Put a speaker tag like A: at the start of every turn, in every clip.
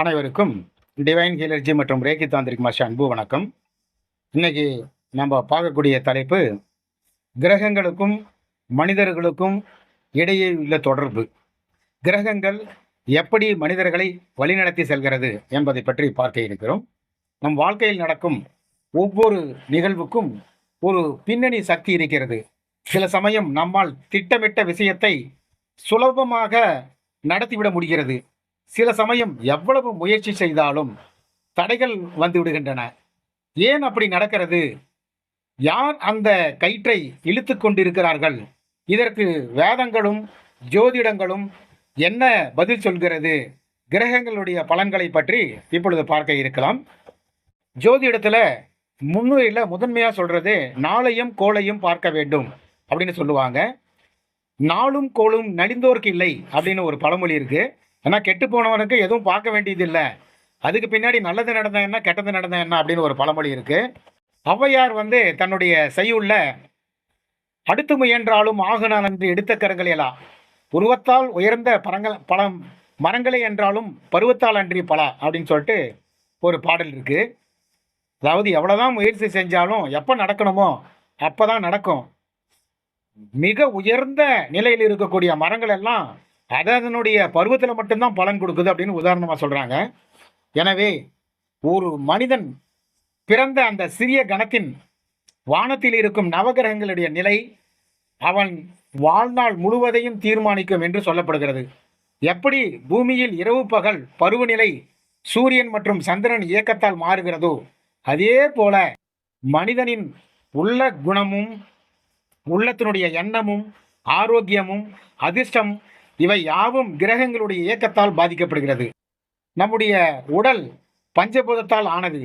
A: அனைவருக்கும் டிவைன் ஹீலர்ஜி மற்றும் Reiki tantric master அன்பு வணக்கம். இன்னைக்கு நம்ம பார்க்கக்கூடிய தலைப்பு கிரகங்களுக்கும் மனிதர்களுக்கும் இடையே உள்ள தொடர்பு. கிரகங்கள் எப்படி மனிதர்களை வழிநடத்தி செல்கிறது என்பதை பற்றி பார்க்க இருக்கிறோம். நம் வாழ்க்கையில் நடக்கும் ஒவ்வொரு நிகழ்வுக்கும் ஒரு பின்னணி சக்தி இருக்கிறது. சில சமயம் நம்மால் திட்டமிட்ட விஷயத்தை சுலபமாக நடத்திவிட முடிகிறது. சில சமயம் எவ்வளவு முயற்சி செய்தாலும் தடைகள் வந்து விடுகின்றன. ஏன் அப்படி நடக்கிறது? யார் அந்த கயிற்றை இழுத்து கொண்டிருக்கிறார்கள்? இதற்கு வேதங்களும் ஜோதிடங்களும் என்ன பதில் சொல்கிறது? கிரகங்களுடைய பலன்களை பற்றி இப்பொழுது பார்க்க இருக்கலாம். ஜோதிடத்தில் முன்னுரையில் முதன்மையாக சொல்கிறது நாளையும் கோளையும் பார்க்க வேண்டும் அப்படின்னு சொல்லுவாங்க. நாளும் கோளும் நடிந்தோர்க்கு இல்லை அப்படின்னு ஒரு பழமொழி இருக்குது ஏன்னா கெட்டு போனவனுக்கு எதுவும் பார்க்க வேண்டியது இல்லை. அதுக்கு பின்னாடி நல்லது நடந்த என்ன கெட்டது நடந்த என்ன அப்படின்னு ஒரு பழமொழி இருக்கு. ஔவையார் வந்து தன்னுடைய செய்யுள்ள அடுத்து முயன்றாலும் ஆகுனால் என்று எடுத்த கரங்கள் எல்லாம் உருவத்தால் உயர்ந்த பரங்கள் பழம் மரங்களே என்றாலும் பருவத்தால் அன்றி பலா அப்படின்னு சொல்லிட்டு ஒரு பாடல் இருக்குது அதாவது எவ்வளோதான் முயற்சி செஞ்சாலும் எப்போ நடக்கணுமோ அப்போ தான் நடக்கும். மிக உயர்ந்த நிலையில் இருக்கக்கூடிய மரங்கள் எல்லாம் அது அதனுடைய பருவத்தில் மட்டும்தான் பலன் கொடுக்குது அப்படின்னு உதாரணமாக சொல்கிறாங்க எனவே ஒரு மனிதன் பிறந்த அந்த சிறிய கணத்தின் வானத்தில் இருக்கும் நவகிரகங்களுடைய நிலை அவன் வாழ்நாள் முழுவதையும் தீர்மானிக்கும் என்று சொல்லப்படுகிறது. எப்படி பூமியில் இரவு பகல் பருவநிலை சூரியன் மற்றும் சந்திரன் இயக்கத்தால் மாறுகிறதோ அதே போல மனிதனின் உள்ள குணமும் உள்ளத்தினுடைய எண்ணமும் ஆரோக்கியமும் அதிர்ஷ்டம் இவை யாவும் கிரகங்களுடைய இயக்கத்தால் பாதிக்கப்படுகிறது. நம்முடைய உடல் பஞ்சபூதத்தால் ஆனது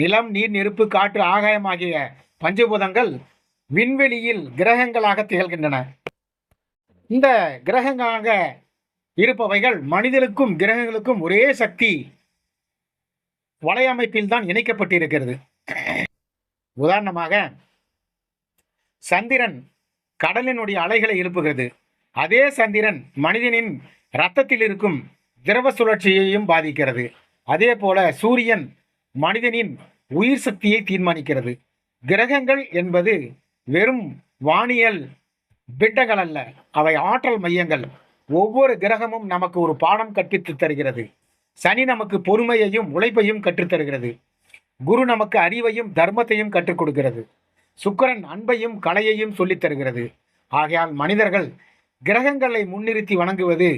A: நிலம் நீர் நெருப்பு காற்று ஆகாயம் ஆகிய பஞ்சபூதங்கள் விண்வெளியில் கிரகங்களாக திகழ்கின்றன. இந்த கிரகங்களாக இருப்பவைகள் மனிதனுக்கும் கிரகங்களுக்கும் ஒரே சக்தி வலையமைப்பில் தான் இணைக்கப்பட்டிருக்கிறது. உதாரணமாக சந்திரன் கடலினுடைய அலைகளை எழுப்புகிறது. அதே சந்திரன் மனிதனின் இரத்தத்தில் இருக்கும் திரவ சுழற்சியையும் பாதிக்கிறது. அதே போல சூரியன் மனிதனின் உயிர் சக்தியை தீர்மானிக்கிறது. கிரகங்கள் என்பது வெறும் வானியல் பிட்டங்கள் அல்ல அவை ஆற்றல் மையங்கள். ஒவ்வொரு கிரகமும் நமக்கு ஒரு பாடம் கற்பித்து தருகிறது. சனி நமக்கு பொறுமையையும் உழைப்பையும் கற்றுத்தருகிறது குரு நமக்கு அறிவையும் தர்மத்தையும் கற்றுக் கொடுக்கிறது. சுக்கிரன் அன்பையும் கலையையும் சொல்லித் தருகிறது. ஆகையால் மனிதர்கள் கிரகங்களை முன்னிறுத்தி வணங்குவது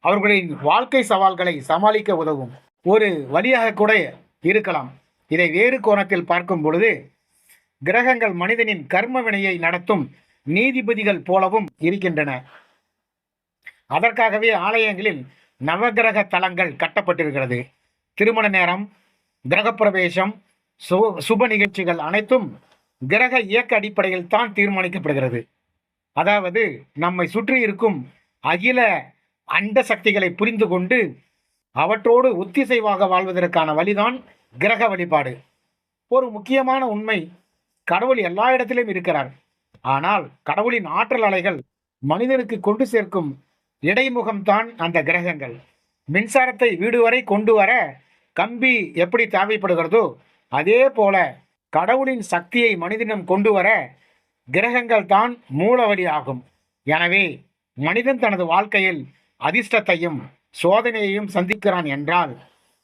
A: அவர்களின் வாழ்க்கை சவால்களை சமாளிக்க உதவும். ஒரு வழியாக கூட இருக்கலாம். இதை வேறு கோணத்தில் பார்க்கும் பொழுது கிரகங்கள் மனிதனின் கர்ம வினையை நடத்தும் நீதிபதிகள் போலவும் இருக்கின்றன. அதற்காகவே ஆலயங்களில் நவகிரக தலங்கள் கட்டப்பட்டிருக்கிறது. திருமண நேரம் கிரகப்பிரவேசம் சு சுப நிகழ்ச்சிகள் அனைத்தும் கிரக இயக்க அடிப்படையில் தான் தீர்மானிக்கப்படுகிறது. அதாவது நம்மை சுற்றி இருக்கும் அகில அண்ட சக்திகளை புரிந்து கொண்டு அவற்றோடு ஒத்திசைவாக வாழ்வதற்கான வழிதான் கிரக வழிபாடு. ஒரு முக்கியமான உண்மை கடவுள் எல்லா இடத்திலும் இருக்கிறார். ஆனால் கடவுளின் ஆற்றல் அலைகள் மனிதனுக்கு கொண்டு சேர்க்கும் இடைமுகம்தான் அந்த கிரகங்கள். மின்சாரத்தை வீடு வரை கொண்டு வர கம்பி எப்படி தேவைப்படுகிறதோ அதே போல கடவுளின் சக்தியை மனிதனம் கொண்டு வர கிரகங்கள் தான் மூலவழி ஆகும் எனவே மனிதன் தனது வாழ்க்கையில் அதிர்ஷ்டத்தையும் சோதனையையும் சந்திக்கிறான் என்றால்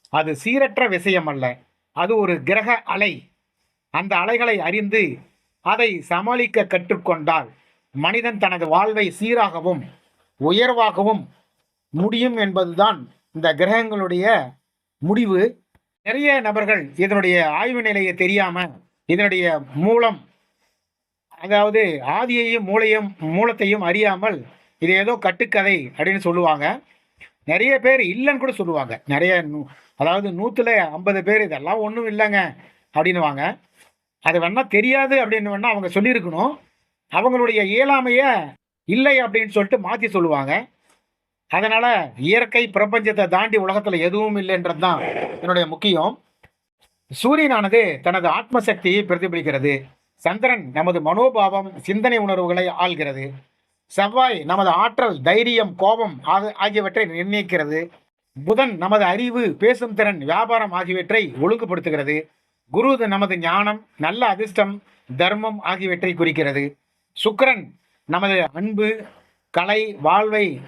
A: அது சீரற்ற விஷயம் அல்ல அது ஒரு கிரக அலை. அந்த அலைகளை அறிந்து அதை சமாளிக்க கற்றுக்கொண்டால் மனிதன் தனது வாழ்வை சீராகவும் உயர்வாகவும் முடியும் என்பதுதான் இந்த கிரகங்களுடைய முடிவு. நிறைய நபர்கள் இதனுடைய ஆய்வு நிலையை தெரியாம இதனுடைய மூலம் அதாவது ஆதியையும் மூளையும் மூலத்தையும் அறியாமல் இது ஏதோ கட்டுக்கதை அப்படின்னு சொல்லுவாங்க. நிறைய பேர் இல்லைன்னு கூட சொல்லுவாங்க. நிறைய நூ- அதாவது நூற்றுல ஐம்பது பேர் இதெல்லாம் ஒன்றும் இல்லைங்க அப்படின்னுவாங்க. அது வேணால் தெரியாது அப்படின்னு வேணால் அவங்க சொல்லியிருக்கணும். அவங்களுடைய இயலாமையை இல்லை அப்படின்னு சொல்லிட்டு மாற்றி சொல்லுவாங்க. அதனால் இயற்கை பிரபஞ்சத்தை தாண்டி உலகத்தில் எதுவும் இல்லைன்றது தான் என்னுடைய முக்கியம். சூரியனானது தனது ஆத்ம சக்தியை பிரதிபலிக்கிறது. சந்திரன் நமது மனோபாவம் சிந்தனை உணர்வுகளை ஆள்கிறது. செவ்வாய் நமது ஆற்றல் தைரியம் கோபம் ஆக- ஆகியவற்றை நிர்ணயிக்கிறது. புதன் நமது அறிவு பேசும் திறன் வியாபாரம் ஆகியவற்றை ஒழுங்குபடுத்துகிறது. குரு நமது ஞானம் நல்ல அதிர்ஷ்டம் தர்மம் ஆகியவற்றை குறிக்கிறது. சுக்கரன் நமது அன்பு கலை வாழ்வை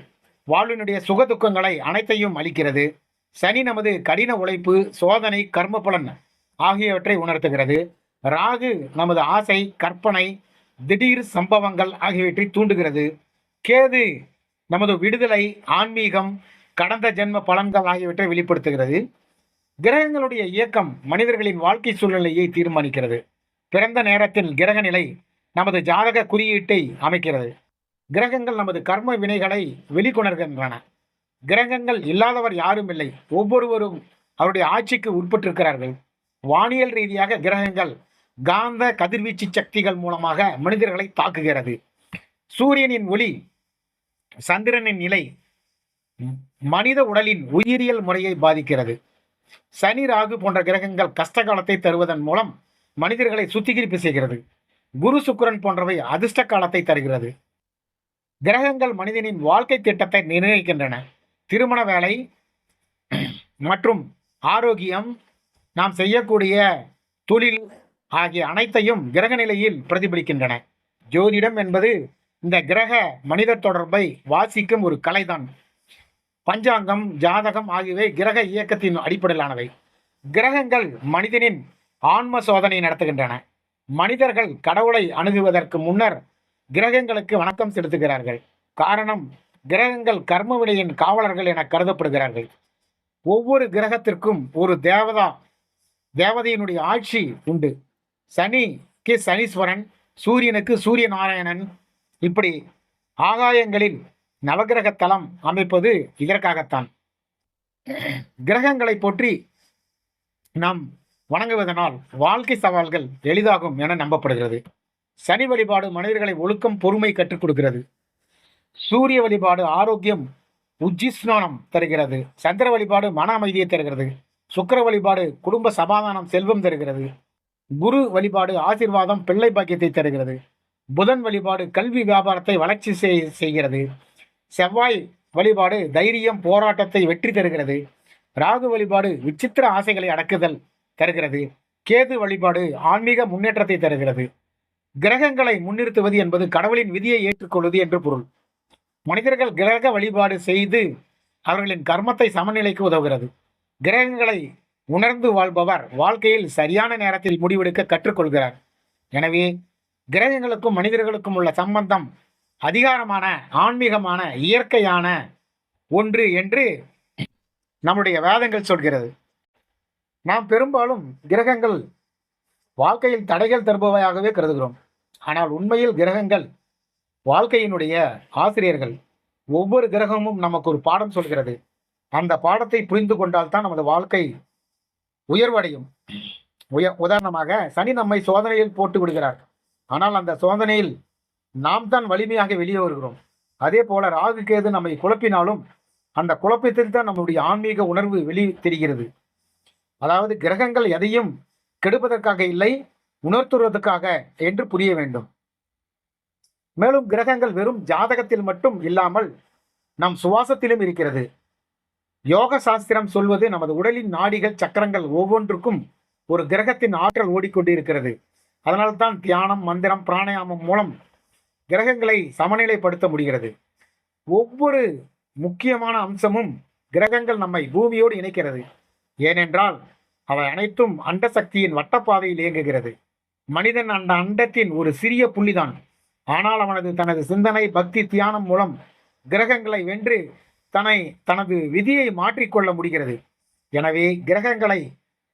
A: வாழ்வினுடைய சுக துக்கங்களை அனைத்தையும் அளிக்கிறது. சனி நமது கடின உழைப்பு சோதனை கர்ம பலன் ஆகியவற்றை உணர்த்துகிறது. ராகு நமது ஆசை கற்பனை திடீர் சம்பவங்கள் ஆகியவற்றை தூண்டுகிறது. கேது நமது விடுதலை ஆன்மீகம் கடந்த ஜென்ம பலன்கள் ஆகியவற்றை வெளிப்படுத்துகிறது. கிரகங்களுடைய இயக்கம் மனிதர்களின் வாழ்க்கை சூழ்நிலையை தீர்மானிக்கிறது. பிறந்த நேரத்தில் கிரக நிலை நமது ஜாதக குறியீட்டை அமைக்கிறது. கிரகங்கள் நமது கர்ம வினைகளை வெளிக்கொணர்கின்றன. கிரகங்கள் இல்லாதவர் யாரும் இல்லை. ஒவ்வொருவரும் அவருடைய ஆட்சிக்கு உட்பட்டிருக்கிறார்கள். வானியல் ரீதியாக கிரகங்கள் காந்த கதிர்வீச்சு சக்திகள் மூலமாக மனிதர்களை தாக்குகிறது. சூரியனின் ஒளி சந்திரனின் நிலை மனித உடலின் உயிரியல் முறையை பாதிக்கிறது. சனி ராகு போன்ற கிரகங்கள் கஷ்ட காலத்தை தருவதன் மூலம் மனிதர்களை சுத்திகரிப்பு செய்கிறது. குரு சுக்கிரன் போன்றவை அதிர்ஷ்ட காலத்தை தருகிறது. கிரகங்கள் மனிதனின் வாழ்க்கை திட்டத்தை நிர்ணயிக்கின்றன. திருமண வேலை மற்றும் ஆரோக்கியம் நாம் செய்யக்கூடிய தொழில் ஆகிய அனைத்தையும் கிரக நிலையில் பிரதிபலிக்கின்றன. ஜோதிடம் என்பது இந்த கிரக மனித தொடர்பை வாசிக்கும் ஒரு கலைதான். பஞ்சாங்கம் ஜாதகம் ஆகியவை கிரக இயக்கத்தின் அடிப்படையிலானவை. கிரகங்கள் மனிதனின் ஆன்ம சோதனை நடத்துகின்றன. மனிதர்கள் கடவுளை அணுகுவதற்கு முன்னர் கிரகங்களுக்கு வணக்கம் செலுத்துகிறார்கள். காரணம் கிரகங்கள் கர்ம வினையின் காவலர்கள் என கருதப்படுகிறார்கள். ஒவ்வொரு கிரகத்திற்கும் ஒரு தேவதா தேவதையினுடைய ஆட்சி உண்டு. சனிக்கு சனீஸ்வரன் சூரியனுக்கு சூரிய நாராயணன் இப்படி ஆகாயங்களில் நவகிரக தலம் அமைப்பது இதற்காகத்தான். கிரகங்களை போற்றி நாம் வணங்குவதனால் வாழ்க்கை சவால்கள் எளிதாகும் என நம்பப்படுகிறது. சனி வழிபாடு மனிதர்களை ஒழுக்கம் பொறுமை கற்றுக் கொடுக்கிறது. சூரிய வழிபாடு ஆரோக்கியம் உஜ்ஜிஸ்நானம் தருகிறது. சந்திர வழிபாடு மன அமைதியை தருகிறது. சுக்கிர வழிபாடு குடும்ப சமாதானம் செல்வம் தருகிறது. குரு வழிபாடு ஆசீர்வாதம் பிள்ளை பாக்கியத்தை தருகிறது. புதன் வழிபாடு கல்வி வியாபாரத்தை வளர்ச்சி செய்- செய்கிறது. செவ்வாய் வழிபாடு தைரியம் போராட்டத்தை வெற்றி தருகிறது. ராகு வழிபாடு விசித்திர ஆசைகளை அடக்குதல் தருகிறது. கேது வழிபாடு ஆன்மீக முன்னேற்றத்தை தருகிறது. கிரகங்களை முன்னிறுத்துவது என்பது கடவுளின் விதியை ஏற்றுக்கொள்வது என்று பொருள். மனிதர்கள் கிரக வழிபாடு செய்து அவர்களின் கர்மத்தை சமநிலைக்கு உதவுகிறது. கிரகங்களை உணர்ந்து வாழ்பவர் வாழ்க்கையில் சரியான நேரத்தில் முடிவெடுக்க கற்றுக்கொள்கிறார். எனவே கிரகங்களுக்கும் மனிதர்களுக்கும் உள்ள சம்பந்தம் அதிகாரமான ஆன்மீகமான இயற்கையான ஒன்று என்று நம்முடைய வேதங்கள் சொல்கிறது. நாம் பெரும்பாலும் கிரகங்கள் வாழ்க்கையில் தடைகள் தருபவையாகவே கருதுகிறோம். ஆனால் உண்மையில் கிரகங்கள் வாழ்க்கையினுடைய ஆசிரியர்கள் ஒவ்வொரு கிரகமும் நமக்கு ஒரு பாடம் சொல்கிறது. அந்த பாடத்தை புரிந்து கொண்டால்தான் நமது வாழ்க்கை உயர்வடையும். உய உதாரணமாக சனி நம்மை சோதனையில் போட்டு விடுகிறார். ஆனால் அந்த சோதனையில் நாம் தான் வலிமையாக வெளியே வருகிறோம். அதே போல ராகு கேது நம்மை குழப்பினாலும் அந்த குழப்பத்தில் தான் நம்முடைய ஆன்மீக உணர்வு வெளி தெரிகிறது அதாவது கிரகங்கள் எதையும் கெடுப்பதற்காக இல்லை உணர்த்துவதற்காக என்று புரிய வேண்டும். மேலும் கிரகங்கள் வெறும் ஜாதகத்தில் மட்டும் இல்லாமல் நம் சுவாசத்திலும் இருக்கிறது. யோக சாஸ்திரம் சொல்வது நமது உடலின் நாடிகள் சக்கரங்கள் ஒவ்வொன்றுக்கும் ஒரு கிரகத்தின் ஆற்றல் ஓடிக்கொண்டிருக்கிறது. அதனால்தான் தியானம் மந்திரம் பிராணாயாமம் மூலம் கிரகங்களை சமநிலைப்படுத்த முடிகிறது. ஒவ்வொரு முக்கியமான அம்சமும் கிரகங்கள் நம்மை பூமியோடு இணைக்கிறது. ஏனென்றால் அவை அனைத்தும் அண்ட சக்தியின் வட்டப்பாதையில் இயங்குகிறது. மனிதன் அந்த அண்டத்தின் ஒரு சிறிய புள்ளிதான். ஆனால் அவனது தனது சிந்தனை பக்தி தியானம் மூலம் கிரகங்களை வென்று தன்னை தனது விதியை மாற்றிக்கொள்ள முடிகிறது. எனவே கிரகங்களை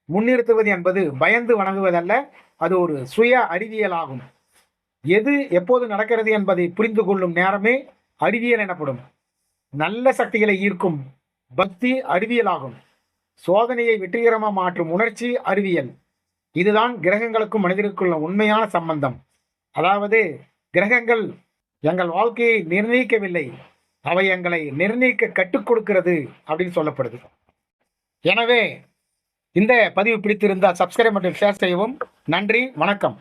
A: முன்னிறுத்துவது என்பது பயந்து வணங்குவதல்ல அது ஒரு சுய அறிவியலாகும் எது எப்போது நடக்கிறது என்பதை புரிந்து கொள்ளும் நேரமே அறிவியல் எனப்படும். நல்ல சக்திகளை ஈர்க்கும் பக்தி அறிவியலாகும் சோதனையை வெற்றிகரமாக மாற்றும் உணர்ச்சி அறிவியல். இதுதான் கிரகங்களுக்கும் மனிதருக்குள்ள உண்மையான சம்பந்தம். அதாவது கிரகங்கள் எங்கள் வாழ்க்கையை நிர்ணயிக்கவில்லை. அவை எங்களை நிர்ணயிக்க கற்றுக் கொடுக்கிறது அப்படின்னு சொல்லப்படுது. எனவே இந்த பதிவு பிடித்திருந்தால் சப்ஸ்கிரைப் மற்றும் ஷேர் செய்யவும். நன்றி வணக்கம்.